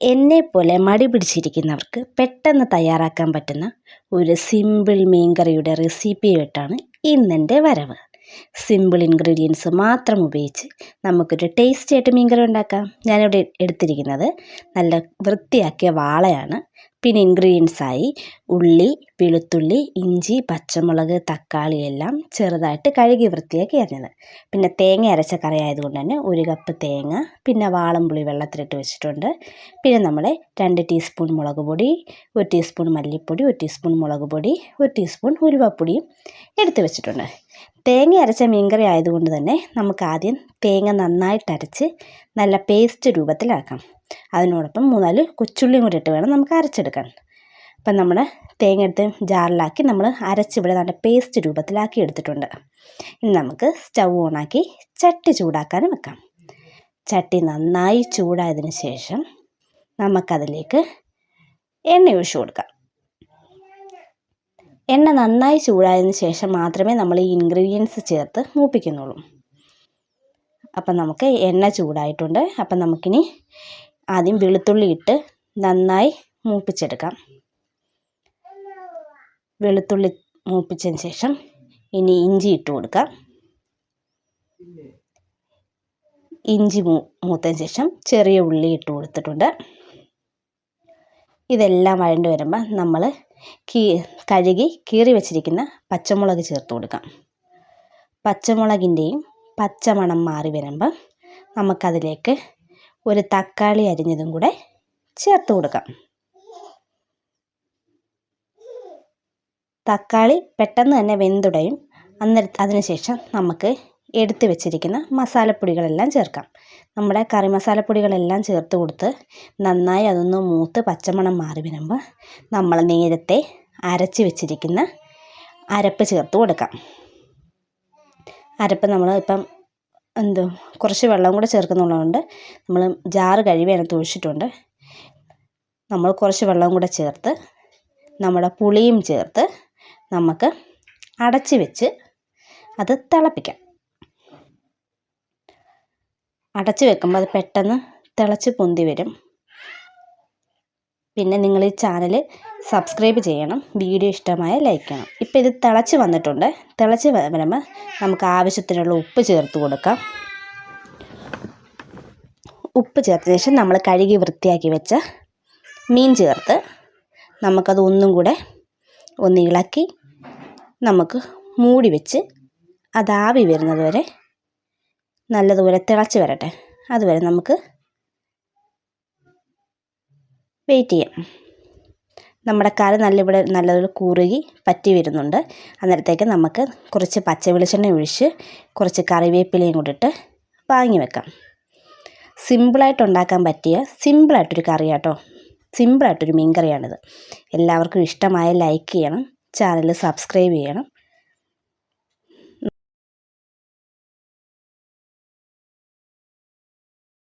എന്നെപ്പോലെ മടി പിടിച്ചിരിക്കുന്നവർക്ക് പെട്ടെന്ന് തയ്യാറാക്കാൻ പറ്റുന്ന ഒരു സിമ്പിൾ മീൻ മീൻകറിയുടെ റെസിപ്പിയായിട്ടാണ് ഇന്നെന്റെ വരവ്. സിമ്പിൾ ഇൻഗ്രീഡിയൻസ് മാത്രം ഉപയോഗിച്ച് നമുക്കൊരു ടേസ്റ്റി ആയിട്ട് മീൻകറി ഉണ്ടാക്കാം. ഞാനിവിടെ എടുത്തിരിക്കുന്നത് നല്ല വൃത്തിയാക്കിയ വാളയാണ്. പിന്നെ ഇൻഗ്രീഡിയൻസായി ഉള്ളി വെളുത്തുള്ളി ഇഞ്ചി പച്ചമുളക് തക്കാളി എല്ലാം ചെറുതായിട്ട് കഴുകി വൃത്തിയാക്കി അരിഞ്ഞത്. പിന്നെ തേങ്ങ അരച്ച കറി ആയതുകൊണ്ട് തന്നെ ഒരു കപ്പ് തേങ്ങ പിന്നെ വാളംപുളി വെള്ളത്തിലിട്ട് വെച്ചിട്ടുണ്ട്. പിന്നെ നമ്മൾ രണ്ട് ടീസ്പൂൺ മുളക് പൊടി ഒരു ടീസ്പൂൺ മല്ലിപ്പൊടി ഒരു ടീസ്പൂൺ മുളക് പൊടി ഒരു ടീസ്പൂൺ ഉരുവപ്പൊടിയും എടുത്ത് വെച്ചിട്ടുണ്ട്. തേങ്ങ അരച്ച മീൻകറി ആയതുകൊണ്ട് തന്നെ നമുക്ക് ആദ്യം തേങ്ങ നന്നായിട്ട് അരച്ച് നല്ല പേസ്റ്റ് രൂപത്തിലാക്കാം. അതിനോടൊപ്പം മൂന്നാൽ കൊച്ചുള്ളിയും കൂടി ഇട്ട് വേണം നമുക്ക് അരച്ചെടുക്കാൻ. അപ്പം നമ്മൾ തേങ്ങ എടുത്ത് ജാറിലാക്കി നമ്മൾ അരച്ച് ഇവിടെ നല്ല പേസ്റ്റ് രൂപത്തിലാക്കി എടുത്തിട്ടുണ്ട്. ഇനി നമുക്ക് സ്റ്റൗ ഓണാക്കി ചട്ടി ചൂടാക്കാനും വെക്കാം. ചട്ടി നന്നായി ചൂടായതിന് ശേഷം നമുക്കതിലേക്ക് എണ്ണ ഒഴിച്ചു കൊടുക്കാം. എണ്ണ നന്നായി ചൂടായതിന് ശേഷം മാത്രമേ നമ്മൾ ഈ ഇൻഗ്രീഡിയൻസ് ചേർത്ത് മൂപ്പിക്കുന്നുള്ളൂ. അപ്പം നമുക്ക് എണ്ണ ചൂടായിട്ടുണ്ട്. അപ്പം നമുക്കിനി ആദ്യം വെളുത്തുള്ളി ഇട്ട് നന്നായി മൂപ്പിച്ചെടുക്കാം. വെളുത്തുള്ളി മൂപ്പിച്ചതിന് ശേഷം ഇനി ഇഞ്ചി ഇട്ട് കൊടുക്കാം. ഇഞ്ചി മൂ മൂത്തതിന് ശേഷം ചെറിയ ഉള്ളി ഇട്ട് കൊടുത്തിട്ടുണ്ട്. ഇതെല്ലാം വഴണ്ട് വരുമ്പോൾ നമ്മൾ കീ കഴുകി കീറി വെച്ചിരിക്കുന്ന പച്ചമുളക് ചേർത്ത് കൊടുക്കാം. പച്ചമുളകിന്റെയും പച്ചമണം മാറി വരുമ്പം നമുക്കതിലേക്ക് ഒരു തക്കാളി അരിഞ്ഞതും കൂടെ ചേർത്ത് കൊടുക്കാം. തക്കാളി പെട്ടെന്ന് തന്നെ വെന്തുടയും. അന്നേരം അതിനുശേഷം നമുക്ക് എടുത്ത് വെച്ചിരിക്കുന്ന മസാലപ്പൊടികളെല്ലാം ചേർക്കാം. നമ്മുടെ കറി മസാലപ്പൊടികളെല്ലാം ചേർത്ത് കൊടുത്ത് നന്നായി അതൊന്ന് മൂത്ത് പച്ചമണം മാറി വരുമ്പോൾ നമ്മൾ നേരത്തെ അരച്ച് വെച്ചിരിക്കുന്ന അരപ്പ് ചേർത്ത് കൊടുക്കാം. അരപ്പ് നമ്മൾ ഇപ്പം എന്തോ കുറച്ച് വെള്ളം കൂടെ ചേർക്കുന്നുള്ളതുകൊണ്ട് നമ്മൾ ജാറ് കഴുകി അതിനകത്ത് ഒഴിച്ചിട്ടുണ്ട്. നമ്മൾ കുറച്ച് വെള്ളം കൂടെ ചേർത്ത് നമ്മുടെ പുളിയും ചേർത്ത് നമുക്ക് അടച്ച് വെച്ച് അത് തിളപ്പിക്കാം. അടച്ച് വെക്കുമ്പോൾ അത് പെട്ടെന്ന് തിളച്ച് പൊന്തി വരും. പിന്നെ നിങ്ങൾ ഈ ചാനൽ സബ്സ്ക്രൈബ് ചെയ്യണം വീഡിയോ ഇഷ്ടമായ ലൈക്ക് ചെയ്യണം. ഇപ്പോൾ ഇത് തിളച്ച് വന്നിട്ടുണ്ട്. തിളച്ച് വരുമ്പോൾ നമുക്ക് ആവശ്യത്തിനുള്ള ഉപ്പ് ചേർത്ത് കൊടുക്കാം. ഉപ്പ് ചേർത്തതിന് ശേഷം നമ്മൾ കഴുകി വൃത്തിയാക്കി വെച്ച മീൻ ചേർത്ത് നമുക്കത് ഒന്നും കൂടെ ഒന്ന് ഇളക്കി നമുക്ക് മൂടി വെച്ച് അത് ആവി വരുന്നത് വരെ നല്ലതുപോലെ തിളച്ച് വരട്ടെ. അതുവരെ നമുക്ക് വെയിറ്റ് ചെയ്യാം. നമ്മുടെ കറി നല്ല ഇവിടെ നല്ലതുപോലെ കുറുകി പറ്റി വരുന്നുണ്ട്. അന്നേരത്തേക്ക് നമുക്ക് കുറച്ച് പച്ച വെളിച്ചെണ്ണ ഒഴിച്ച് കുറച്ച് കറിവേപ്പിലയും കൂടിയിട്ട് വാങ്ങി വെക്കാം. സിമ്പിളായിട്ട് ഉണ്ടാക്കാൻ പറ്റിയ സിമ്പിളായിട്ടൊരു കറി കേട്ടോ സിമ്പിളായിട്ടൊരു മീൻ കറിയാണിത് എല്ലാവർക്കും ഇഷ്ടമായ ലൈക്ക് ചെയ്യണം. ചാനൽ സബ്സ്ക്രൈബ് ചെയ്യണം.